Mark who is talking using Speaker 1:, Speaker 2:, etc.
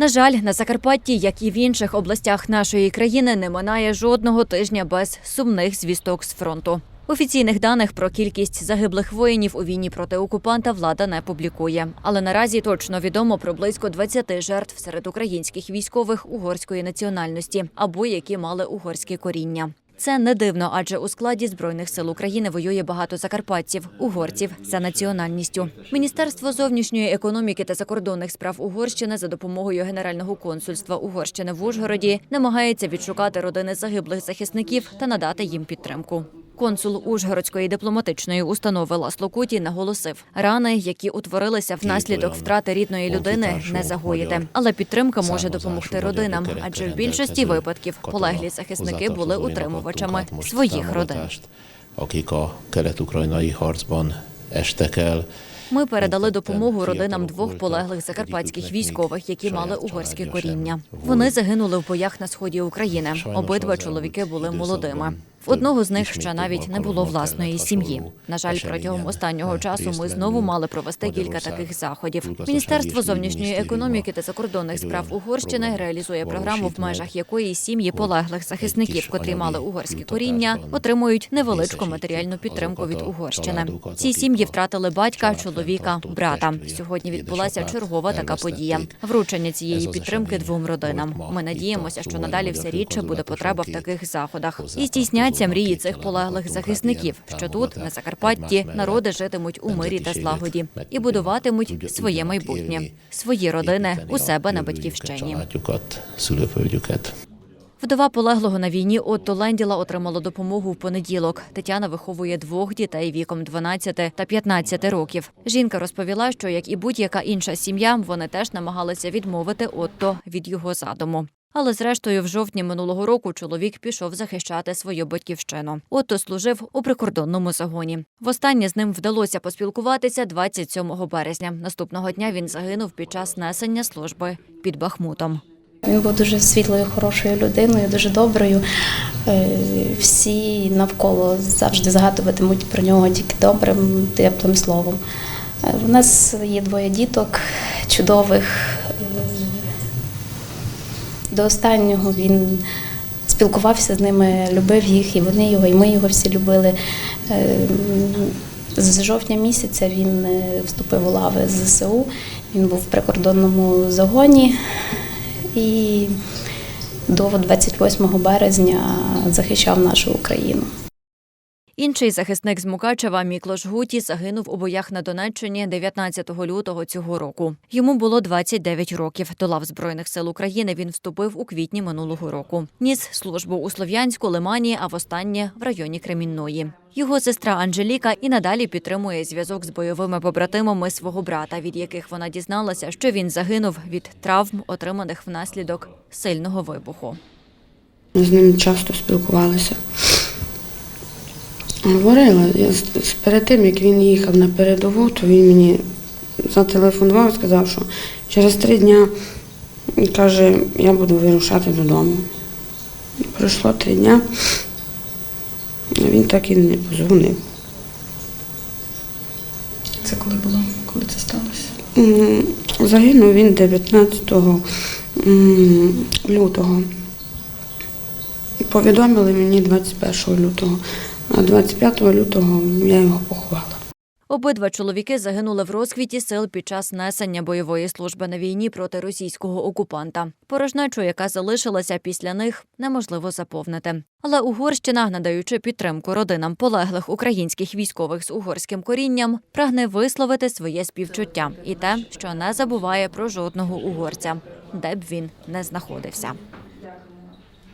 Speaker 1: На жаль, на Закарпатті, як і в інших областях нашої країни, не минає жодного тижня без сумних звісток з фронту. Офіційних даних про кількість загиблих воїнів у війні проти окупанта влада не публікує. Але наразі точно відомо про близько 20 жертв серед українських військових угорської національності або які мали угорське коріння. Це не дивно, адже у складі збройних сил України воює багато закарпатців, угорців за національністю. Міністерство зовнішньої економіки та закордонних справ Угорщини за допомогою Генерального консульства Угорщини в Ужгороді намагається відшукати родини загиблих захисників та надати їм підтримку. Консул Ужгородської дипломатичної установи Ласло Куті наголосив, рани, які утворилися внаслідок втрати рідної людини, не загоїти. Але підтримка може допомогти родинам, адже в більшості випадків полеглі захисники були утримувачами своїх родин. Ми передали допомогу родинам двох полеглих закарпатських військових, які мали угорське коріння. Вони загинули в боях на сході України. Обидва чоловіки були молодими. В одного з них ще навіть не було власної сім'ї. На жаль, протягом останнього часу ми знову мали провести кілька таких заходів. Міністерство зовнішньої економіки та закордонних справ Угорщини реалізує програму, в межах якої сім'ї полеглих захисників, котрі мали угорське коріння, отримують невеличку матеріальну підтримку від Угорщини. Ці сім'ї втратили батька, чоловіка, брата. Сьогодні відбулася чергова така подія. Вручення цієї підтримки двом родинам. Ми надіємося, що надалі все рідше буде потреба в таких заходах. І здійсняться мрії цих полеглих захисників, що тут, на Закарпатті, народи житимуть у мирі та злагоді і будуватимуть своє майбутнє, свої родини у себе на батьківщині. Вдова полеглого на війні Отто Ленділа отримала допомогу в понеділок. Тетяна виховує двох дітей віком 12 та 15 років. Жінка розповіла, що як і будь-яка інша сім'я, вони теж намагалися відмовити Отто від його задуму. Але зрештою, в жовтні минулого року чоловік пішов захищати свою батьківщину. Отто служив у прикордонному загоні. Востаннє з ним вдалося поспілкуватися 27 березня. Наступного дня він загинув під час несення служби під Бахмутом.
Speaker 2: Він був дуже світлою, хорошою людиною, дуже доброю. Е, Всі навколо завжди згадуватимуть про нього тільки добрим, теплим словом. Е, У нас є двоє діток чудових. До останнього він спілкувався з ними, любив їх, і вони його, і ми його всі любили. Е, З жовтня місяця він е, вступив у лави ЗСУ. Він був в прикордонному загоні і до 28 березня захищав нашу Україну.
Speaker 1: Інший захисник з Мукачева Міклош Гуті загинув у боях на Донеччині 19 лютого цього року. Йому було 29 років. До лав збройних сил України він вступив у квітні минулого року. Ніс службу у Слов'янську, Лимані, а востаннє в районі Кремінної. Його сестра Анжеліка і надалі підтримує зв'язок з бойовими побратимами свого брата, від яких вона дізналася, що він загинув від травм, отриманих внаслідок сильного вибуху.
Speaker 3: Ми з ним часто спілкувалися. Говорила, я з- з- перед тим, як він їхав на передову, то він мені зателефонував і сказав, що через три дня каже, я буду вирушати додому. Пройшло три дня, а він так і не позвонив.
Speaker 4: Це коли було? Коли це сталося?
Speaker 3: Загинув він 19 лютого. Повідомили мені 21 лютого, а 25 лютого я його поховала.
Speaker 1: Обидва чоловіки загинули в розквіті сил під час несення бойової служби на війні проти російського окупанта. Порожнечу, яка залишилася після них, неможливо заповнити. Але Угорщина, надаючи підтримку родинам полеглих українських військових з угорським корінням, прагне висловити своє співчуття і те, що не забуває про жодного угорця, де б він не знаходився.